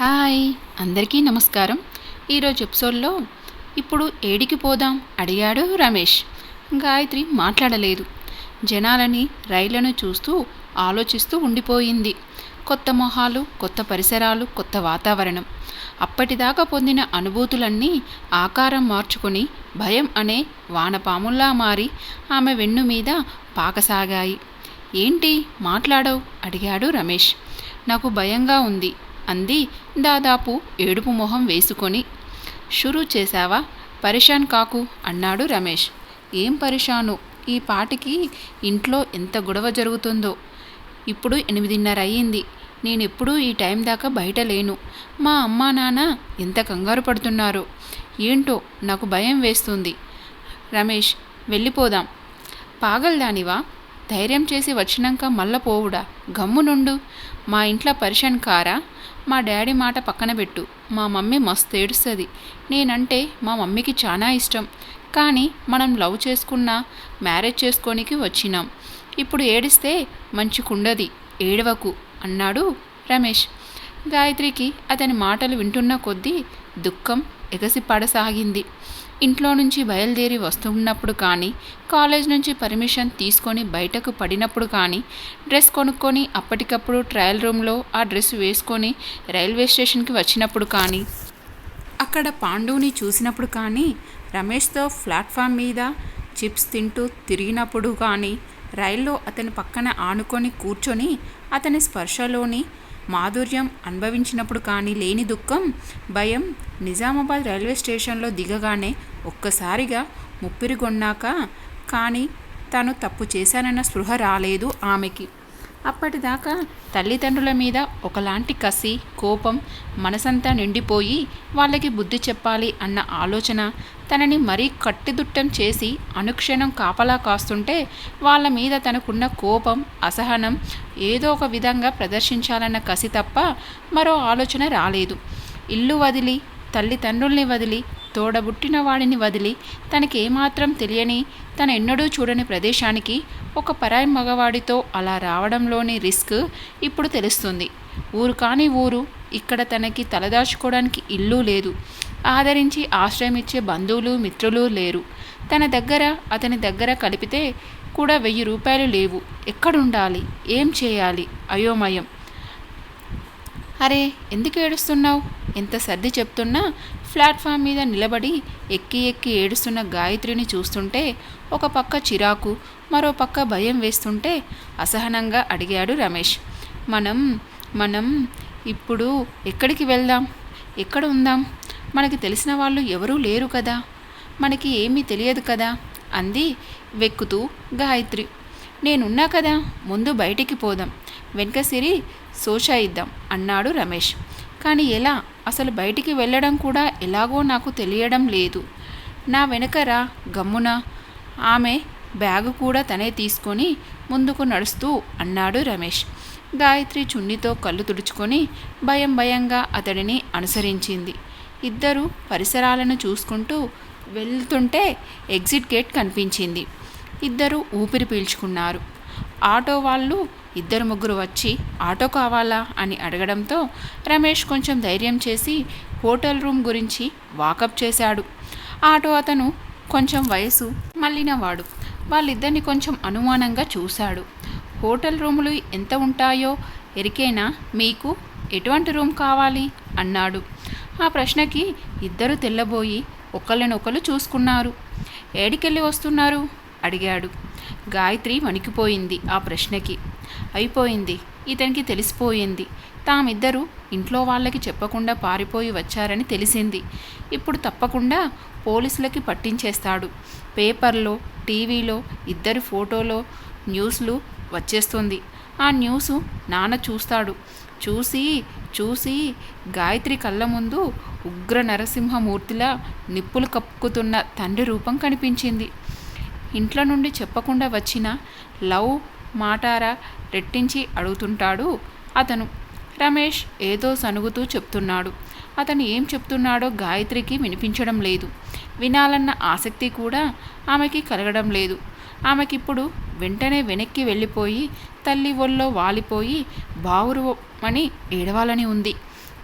Hi అందరికీ నమస్కారం. ఈరోజు ఎపిసోడ్లో ఇప్పుడు ఏడికి పోదాం అడిగాడు రమేష్. గాయత్రి మాట్లాడలేదు. జనాలని రైళ్ళను చూస్తూ ఆలోచిస్తూ ఉండిపోయింది. కొత్త మొహాలు కొత్త పరిసరాలు కొత్త వాతావరణం. అప్పటిదాకా పొందిన అనుభూతులన్నీ ఆకారం మార్చుకొని భయం అనే వానపాముల్లా మారి ఆమె వెన్ను మీద పాకసాగాయి. ఏంటి? మాట్లాడవు? అడిగాడు రమేష్. నాకు భయంగా ఉంది. అంది. దాదాపు ఏడుపు మొహం వేసుకొని షురూ చేశావా? పరిషాన్ కాకు అన్నాడు రమేష్. ఏం పరిషాను ఈ పాటికి ఇంట్లో ఎంత గొడవ జరుగుతుందో. ఇప్పుడు ఎనిమిదిన్నర అయ్యింది. నేను ఎప్పుడూ ఈ టైం దాకా బయట లేను. మా అమ్మా నాన్న ఎంత కంగారు పడుతున్నారు? ఏంటో నాకు భయం వేస్తుంది. రమేష్ వెళ్ళిపోదాం. పాగల్దానివా? ధైర్యం చేసి వచ్చినాక మళ్ళా పోవుడా? గమ్మునుండు మా ఇంట్లో పరిషన్ కారా? మా డాడీ మాట పక్కన పెట్టు. మా మమ్మీ మస్తు ఏడుస్తుంది. నేనంటే మా మమ్మీకి చాలా ఇష్టం. కానీ మనం లవ్ చేసుకున్నా మ్యారేజ్ చేసుకోనికి వచ్చినాం. ఇప్పుడు ఏడిస్తే మంచికుండది ఏడవకు అన్నాడు రమేష్. గాయత్రికి అతని మాటలు వింటున్న కొద్దీ దుఃఖం ఎగసిపడసాగింది. ఇంట్లో నుంచి బయలుదేరి వస్తున్నప్పుడు కానీ కాలేజ్ నుంచి పర్మిషన్ తీసుకొని బయటకు పడినప్పుడు కానీ డ్రెస్ కొనుక్కొని అప్పటికప్పుడు ట్రయల్ రూమ్లో ఆ డ్రెస్ వేసుకొని రైల్వే స్టేషన్కి వచ్చినప్పుడు కానీ అక్కడ పాండుని చూసినప్పుడు కానీ రమేష్తో ప్లాట్ఫామ్ మీద చిప్స్ తింటూ తిరిగినప్పుడు కానీ రైల్లో అతని పక్కన ఆనుకొని కూర్చొని అతని స్పర్శలోని మాధుర్యం అనుభవించినప్పుడు కానీ లేని దుఃఖం భయం నిజామాబాద్ రైల్వే స్టేషన్లో దిగగానే ఒక్కసారిగా ముప్పిరిగొన్నాక కానీ తను తప్పు చేశానన్న స్పృహ రాలేదు ఆమెకి. అప్పటిదాకా తల్లిదండ్రుల మీద ఒకలాంటి కసి కోపం మనసంతా నిండిపోయి వాళ్ళకి బుద్ధి చెప్పాలి అన్న ఆలోచన తనని మరీ కట్టిదుట్టం చేసి అనుక్షణం కాపలా కాస్తుంటే వాళ్ళ మీద తనకున్న కోపం అసహనం ఏదో ఒక విధంగా ప్రదర్శించాలన్న కసి తప్ప మరో ఆలోచన రాలేదు. ఇల్లు వదిలి తల్లిదండ్రుల్ని వదిలి తోడబుట్టిన వాడిని వదిలి తనకేమాత్రం తెలియని తన ఎన్నడూ చూడని ప్రదేశానికి ఒక పరాయి మగవాడితో అలా రావడంలోని రిస్క్ ఇప్పుడు తెలుస్తుంది. ఊరు కాని ఊరు ఇక్కడ తనకి తలదాచుకోవడానికి ఇల్లు లేదు. ఆదరించి ఆశ్రయం ఇచ్చే బంధువులు మిత్రులు లేరు. తన దగ్గర అతని దగ్గర కలిపితే కూడా వెయ్యి రూపాయలు లేవు. ఎక్కడుండాలి? ఏం చేయాలి? అయోమయం. అరే ఎందుకు ఏడుస్తున్నావు? ఎంత సర్ది చెప్తున్నా ప్లాట్ఫామ్ మీద నిలబడి ఎక్కి ఎక్కి ఏడుస్తున్న గాయత్రిని చూస్తుంటే ఒక పక్క చిరాకు మరో పక్క భయం వేస్తుంటే అసహనంగా అడిగాడు రమేష్. మనం మనం ఇప్పుడు ఎక్కడికి వెళ్దాం? ఎక్కడ ఉందాం? మనకి తెలిసిన వాళ్ళు ఎవరూ లేరు కదా? మనకి ఏమీ తెలియదు కదా? అంది వెక్కుతూ గాయత్రి. నేనున్నా కదా ముందు బయటికి పోదాం. వెనక సిరి సోషా ఇద్దాం అన్నాడు రమేష్. కానీ ఎలా? అసలు బయటికి వెళ్ళడం కూడా ఎలాగో నాకు తెలియడం లేదు. నా వెనకరా గమ్మున. ఆమె బ్యాగు కూడా తనే తీసుకొని ముందుకు నడుస్తూ అన్నాడు రమేష్. గాయత్రి చున్నితో కళ్ళు తుడుచుకొని భయం భయంగా అతడిని అనుసరించింది. ఇద్దరు పరిసరాలను చూసుకుంటూ వెళ్తుంటే ఎగ్జిట్ గేట్ కనిపించింది. ఇద్దరు ఊపిరి పీల్చుకున్నారు. ఆటో వాళ్ళు ఇద్దరు ముగ్గురు వచ్చి ఆటో కావాలా అని అడగడంతో రమేష్ కొంచెం ధైర్యం చేసి హోటల్ రూమ్ గురించి వాకప్ చేశాడు. ఆటో అతను కొంచెం వయసు మళ్ళినవాడు. వాళ్ళిద్దరిని కొంచెం అనుమానంగా చూశాడు. హోటల్ రూములు ఎంత ఉంటాయో ఎరికేనా మీకు ఎటువంటి రూమ్ కావాలి? అన్నాడు. ఆ ప్రశ్నకి ఇద్దరు తెల్లబోయి ఒకళ్ళనొకళ్ళు చూసుకున్నారు. ఏడికెళ్ళి వస్తున్నారు? అడిగాడు. గాయత్రి వణికిపోయింది ఆ ప్రశ్నకి. అయిపోయింది. ఇతనికి తెలిసిపోయింది. తామిద్దరూ ఇంట్లో వాళ్ళకి చెప్పకుండా పారిపోయి వచ్చారని తెలిసింది. ఇప్పుడు తప్పకుండా పోలీసులకి పట్టించేస్తాడు. పేపర్లో టీవీలో ఇద్దరి ఫోటోలో న్యూస్లు వచ్చేస్తుంది. ఆ న్యూస్ నాన్న చూస్తాడు. చూసి చూసి గాయత్రి కళ్ళ ముందు ఉగ్ర నరసింహమూర్తిలా నిప్పులు కప్పుకుతున్న తండ్రి రూపం కనిపించింది. ఇంట్లో నుండి చెప్పకుండా వచ్చిన లవ్ మాటారా రెట్టించి అడుగుతుంటాడు అతను. రమేష్ ఏదో సనుగుతూ చెప్తున్నాడు. అతను ఏం చెప్తున్నాడో గాయత్రికి వినిపించడం లేదు. వినాలన్న ఆసక్తి కూడా ఆమెకి కలగడం లేదు. ఆమెకిప్పుడు వెంటనే వెనక్కి వెళ్ళిపోయి తల్లి ఒళ్ళో వాలిపోయి బావురు అని ఏడవాలని ఉంది.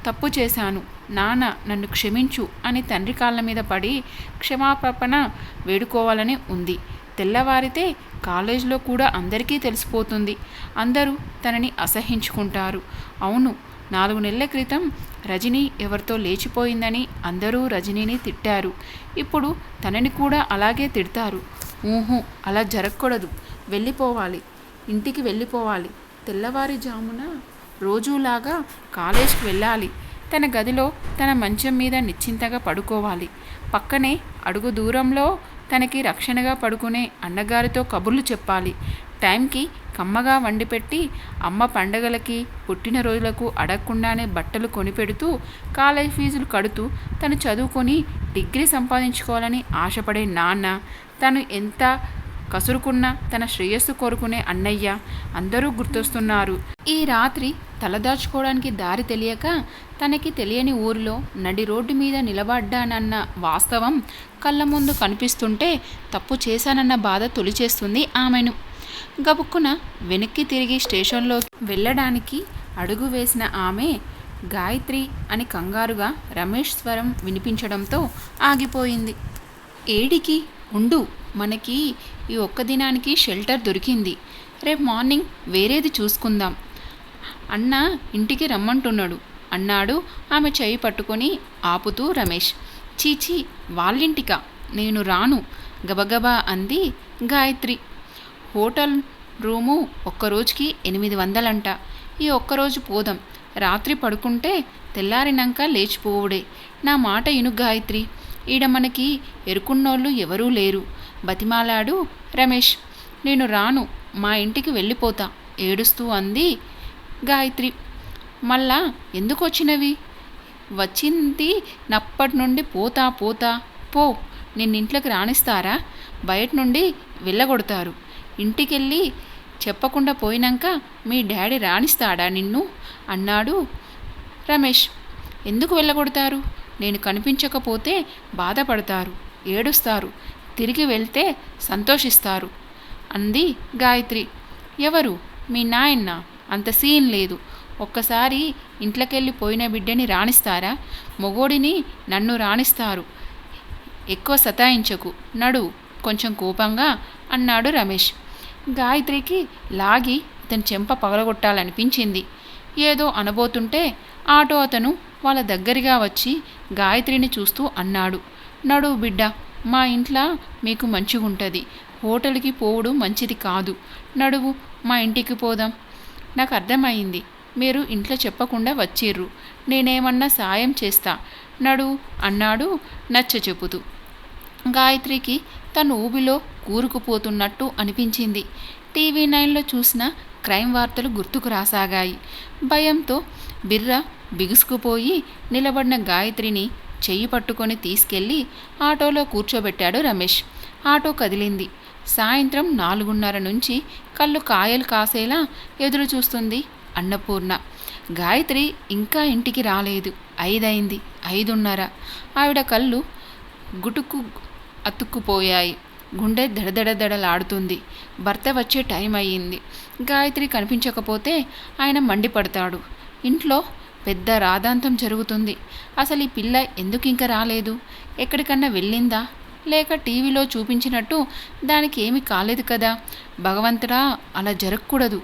తప్పు చేశాను. నాన్న నన్ను క్షమించు అని తండ్రి కాళ్ళ మీద పడి క్షమాపణ వేడుకోవాలని ఉంది. తెల్లవారితే కాలేజీలో కూడా అందరికీ తెలిసిపోతుంది. అందరూ తనని అసహించుకుంటారు. అవును నాలుగు నెలల క్రితం రజని ఎవరితో లేచిపోయిందని అందరూ రజనీని తిట్టారు. ఇప్పుడు తనని కూడా అలాగే తిడతారు. ఊహు అలా జరగకూడదు. వెళ్ళిపోవాలి. ఇంటికి వెళ్ళిపోవాలి. తెల్లవారుజామున రోజులాగా కాలేజ్కి వెళ్ళాలి. తన గదిలో తన మంచం మీద నిశ్చింతగా పడుకోవాలి. పక్కనే అడుగు దూరంలో తనకి రక్షణగా పడుకునే అన్నగారితో కబుర్లు చెప్పాలి. టైంకి కమ్మగా వండిపెట్టి అమ్మ పండగలకి పుట్టినరోజులకు అడగకుండానే బట్టలు కొనిపెడుతూ కాలేజ్ ఫీజులు కడుతూ తను చదువుకొని డిగ్రీ సంపాదించుకోవాలని ఆశపడే నాన్న తను ఎంత కసురుకున్న తన శ్రేయస్సు కోరుకునే అన్నయ్య అందరూ గుర్తొస్తున్నారు. ఈ రాత్రి తలదాచుకోవడానికి దారి తెలియక తనకి తెలియని ఊరిలో నడి రోడ్డు మీద నిలబడ్డానన్న వాస్తవం కళ్ళ ముందు కనిపిస్తుంటే తప్పు చేశానన్న బాధ తొలిచేస్తుంది ఆమెను. గబుక్కున వెనక్కి తిరిగి స్టేషన్లో వెళ్ళడానికి అడుగు వేసిన ఆమె గాయత్రి అని కంగారుగా రమేష్ స్వరం వినిపించడంతో ఆగిపోయింది. ఏడికి? ఉండు మనకి ఈ ఒక్క దినానికి షెల్టర్ దొరికింది. రేపు మార్నింగ్ వేరేది చూసుకుందాం. అన్న ఇంటికి రమ్మంటున్నాడు. అన్నాడు. ఆమె చేయి పట్టుకొని ఆపుతూ రమేష్. చీచీ వాళ్ళింటికా? నేను రాను. గబగబా అంది గాయత్రి. హోటల్ రూము ఒక్కరోజుకి ఎనిమిది వందలంట. ఈ ఒక్కరోజు పోదాం. రాత్రి పడుకుంటే తెల్లారినాక లేచిపోవుడే. నా మాట ఇను గాయత్రి. ఈడ మనకి ఎరుకున్నోళ్ళు ఎవరూ లేరు. బతిమాలాడు రమేష్. నేను రాను. మా ఇంటికి వెళ్ళిపోతా ఏడుస్తూ అంది గాయత్రి. మళ్ళా ఎందుకు వచ్చినవి? వచ్చింది నప్పటి నుండి పోతా పోతా. పో నిన్నింట్లోకి రాణిస్తారా బయట నుండి వెళ్ళగొడతారు. ఇంటికెళ్ళి చెప్పకుండా పోయినాక మీ డాడీ రాణిస్తాడా నిన్ను? అన్నాడు రమేష్. ఎందుకు వెళ్ళగొడతారు? నేను కనిపించకపోతే బాధపడతారు ఏడుస్తారు తిరిగి వెళ్తే సంతోషిస్తారు. అంది గాయత్రి. ఎవరు? మీ నాయన్న. అంత సీన్ లేదు. ఒక్కసారి ఇంట్లోకెళ్ళి పోయిన బిడ్డని రాణిస్తారా? మొగోడిని నన్ను రాణిస్తారు. ఎక్కువ సతాయించకు. నడు. కొంచెం కోపంగా అన్నాడు రమేష్. గాయత్రికి లాగి అతని చెంప పగలగొట్టాలనిపించింది. ఏదో అనబోతుంటే ఆటో అతను వాళ్ళ దగ్గరగా వచ్చి గాయత్రిని చూస్తూ అన్నాడు. నడు బిడ్డ మా ఇంట్లో మీకు మంచిగుంటుంది. హోటల్కి పోవడం మంచిది కాదు. నడువు మా ఇంటికి పోదాం. నాకు అర్థమైంది మీరు ఇంట్లో చెప్పకుండా వచ్చిర్రు. నేనేమన్నా సాయం చేస్తా. నడు అన్నాడు నచ్చ చెబుతూ. గాయత్రికి తను ఊబిలో కూరుకుపోతున్నట్టు అనిపించింది. టీవీ నైన్లో చూసిన క్రైమ్ వార్తలు గుర్తుకు రాసాగాయి. భయంతో బిర్ర బిగుసుకుపోయి నిలబడిన గాయత్రిని చెయ్యి పట్టుకొని తీసుకెళ్ళి ఆటోలో కూర్చోబెట్టాడు రమేష్. ఆటో కదిలింది. సాయంత్రం నాలుగున్నర నుంచి కళ్ళు కాయలు కాసేలా ఎదురు చూస్తుంది అన్నపూర్ణ. గాయత్రి ఇంకా ఇంటికి రాలేదు. ఐదైంది. ఐదున్నర. ఆవిడ కళ్ళు గుటుకు అతుక్కుపోయాయి. గుండె దడదడదడలాడుతుంది. భర్త వచ్చే టైం అయ్యింది గాయత్రి కనిపించకపోతే ఆయన మండిపడతాడు. ఇంట్లో పెద్ద రాధాంతం జరుగుతుంది. అసలు ఈ పిల్ల ఎందుకు ఇంకా రాలేదు? ఎక్కడికన్నా వెళ్ళిందా? లేక టీవీలో చూపించినట్టు దానికి ఏమీ కాలేదు కదా? భగవంతుడా అలా జరగకూడదు.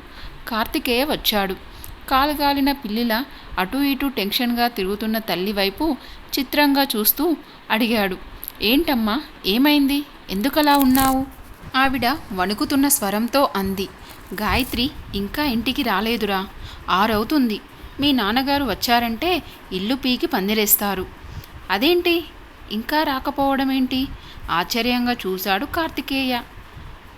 కార్తికేయ వచ్చాడు. కాలుగాలిన పిల్లిల అటూ ఇటూ టెన్షన్గా తిరుగుతున్న తల్లి వైపు చిత్రంగా చూస్తూ అడిగాడు. ఏంటమ్మా ఏమైంది? ఎందుకలా ఉన్నావు? ఆవిడ వణుకుతున్న స్వరంతో అంది. గాయత్రి ఇంకా ఇంటికి రాలేదురా. ఆరవుతుంది. మీ నాన్నగారు వచ్చారంటే ఇల్లు పీకి పందిరేస్తారు. అదేంటి? ఇంకా రాకపోవడం ఏంటి ఆశ్చర్యంగా చూశాడు కార్తికేయ.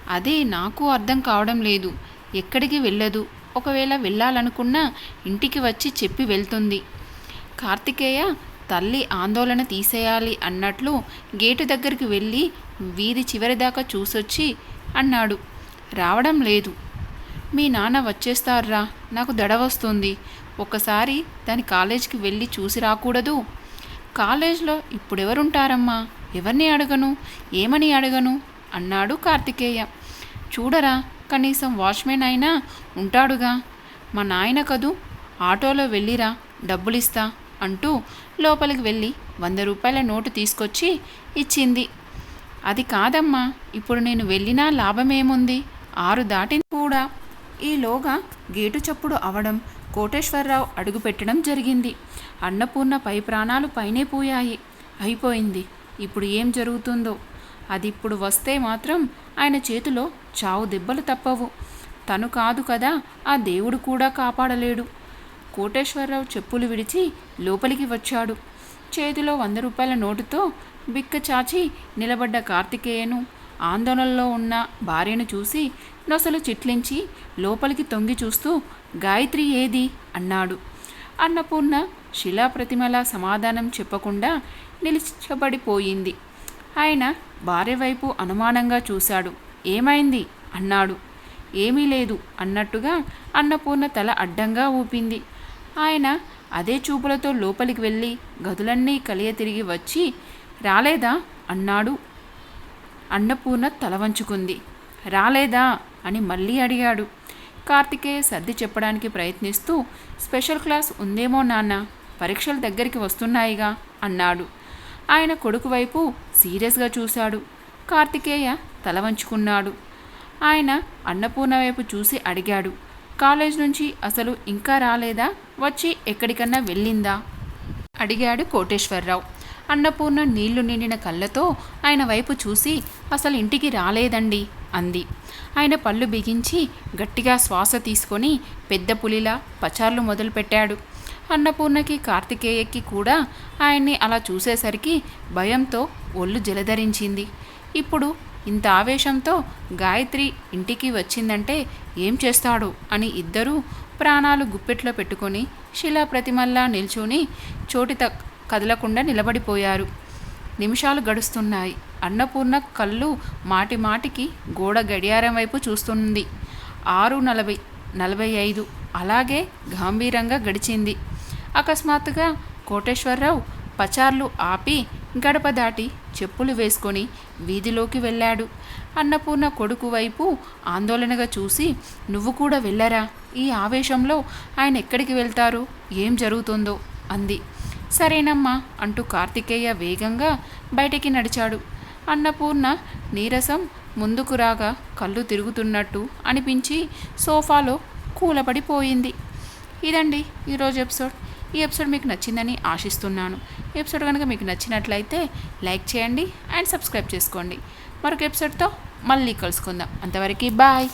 అదే నాకు అర్థం కావడం లేదు. ఎక్కడికి వెళ్ళదు. ఒకవేళ వెళ్ళాలనుకున్నా ఇంటికి వచ్చి చెప్పి వెళ్తుంది. కార్తికేయ తల్లి ఆందోళన తీసేయాలి అన్నట్లు గేటు దగ్గరికి వెళ్ళి వీధి చివరి దాకా చూసొచ్చి అన్నాడు. రావడం లేదు. మీ నాన్న వచ్చేస్తారా నాకు దడ వస్తుంది ఒకసారి దాని కాలేజీకి వెళ్ళి చూసి రాకూడదు. కాలేజ్లో ఇప్పుడెవరుంటారమ్మా? ఎవరిని అడగను? ఏమని అడగను? అన్నాడు కార్తికేయ. చూడరా కనీసం వాచ్మెన్ అయినా ఉంటాడుగా. మా నాయన కదూ ఆటోలో వెళ్ళిరా డబ్బులిస్తా అంటూ లోపలికి వెళ్ళి వంద రూపాయల నోటు తీసుకొచ్చి ఇచ్చింది. అది కాదమ్మా ఇప్పుడు నేను వెళ్ళినా లాభమేముంది? ఆరు దాటింది కూడా. ఈలోగా గేటు చప్పుడు అవడం కోటేశ్వరరావు అడుగుపెట్టడం జరిగింది. అన్నపూర్ణ పై ప్రాణాలు పైనే పోయాయి. అయిపోయింది. ఇప్పుడు ఏం జరుగుతుందో? అది ఇప్పుడు వస్తే మాత్రం ఆయన చేతిలో చావు దెబ్బలు తప్పవు. తను కాదు కదా ఆ దేవుడు కూడా కాపాడలేడు. కోటేశ్వరరావు చెప్పులు విడిచి లోపలికి వచ్చాడు. చేతిలో వంద రూపాయల నోటుతో బిక్క చాచి నిలబడ్డ కార్తికేయను ఆందోళనలో ఉన్న భార్యను చూసి నొసలు చిట్లించి లోపలికి తొంగి చూస్తూ గాయత్రి ఏది? అన్నాడు. అన్నపూర్ణ శిలాప్రతిమలా సమాధానం చెప్పకుండా నిలిచబడిపోయింది. ఆయన భార్య వైపు అనుమానంగా చూశాడు. ఏమైంది? అన్నాడు. ఏమీ లేదు అన్నట్టుగా అన్నపూర్ణ తల అడ్డంగా ఊపింది. ఆయన అదే చూపులతో లోపలికి వెళ్ళి గదులన్నీ కలియ తిరిగి వచ్చి రాలేదా? అన్నాడు. అన్నపూర్ణ తల వంచుకుంది. రాలేదా? అని మళ్ళీ అడిగాడు. కార్తికేయ సర్ది చెప్పడానికి ప్రయత్నిస్తూ స్పెషల్ క్లాస్ ఉందేమో నాన్న పరీక్షల దగ్గరికి వస్తున్నాయిగా అన్నాడు. ఆయన కొడుకు వైపు సీరియస్గా చూశాడు. కార్తికేయ తల వంచుకున్నాడు. ఆయన అన్నపూర్ణ వైపు చూసి అడిగాడు కాలేజ్ నుంచి అసలు ఇంకా రాలేదా? వచ్చి ఎక్కడికన్నా వెళ్ళిందా? అడిగాడు కోటేశ్వరరావు. అన్నపూర్ణ నీళ్ళు నిండిన కళ్ళతో ఆయన వైపు చూసి అసలు ఇంటికి రాలేదండి. అంది. ఆయన పళ్ళు బిగించి గట్టిగా శ్వాస తీసుకొని పెద్ద పులిలా పచార్లు మొదలుపెట్టాడు. అన్నపూర్ణకి కార్తికేయకి కూడా ఆయన్ని అలా చూసేసరికి భయంతో ఒళ్ళు జలధరించింది. ఇప్పుడు ఇంత ఆవేశంతో గాయత్రి ఇంటికి వచ్చిందంటే ఏం చేస్తాడు అని ఇద్దరూ ప్రాణాలు గుప్పెట్లో పెట్టుకొని శిలాప్రతిమల్లా నిల్చుని చోటి కదలకుండా నిలబడిపోయారు. నిమిషాలు గడుస్తున్నాయి. అన్నపూర్ణ కళ్ళు మాటి మాటికి గోడ గడియారం వైపు చూస్తుంది. ఆరు నలభై నలభై ఐదు. అలాగే గంభీరంగా గడిచింది. అకస్మాత్తుగా కోటేశ్వరరావు పచార్లు ఆపి గడప దాటి చెప్పులు వేసుకొని వీధిలోకి వెళ్ళాడు. అన్నపూర్ణ కొడుకు వైపు ఆందోళనగా చూసి నువ్వు కూడా వెళ్ళరా? ఈ ఆవేశంలో ఆయన ఎక్కడికి వెళ్తారు? ఏం జరుగుతుందో? అంది. సరేనమ్మా అంటూ కార్తికేయ వేగంగా బయటికి నడిచాడు. అన్నపూర్ణ నీరసం ముందుకు రాగా కళ్ళు తిరుగుతున్నట్టు అనిపించి సోఫాలో కూలపడిపోయింది. ఇదండి ఈరోజు ఎపిసోడ్. ఈ ఎపిసోడ్ మీకు నచ్చిందని ఆశిస్తున్నాను. ఎపిసోడ్ కనుక మీకు నచ్చినట్లయితే లైక్ చేయండి అండ్ సబ్స్క్రైబ్ చేసుకోండి. మరొక ఎపిసోడ్తో మళ్ళీ కలుసుకుందాం. అంతవరకు బాయ్.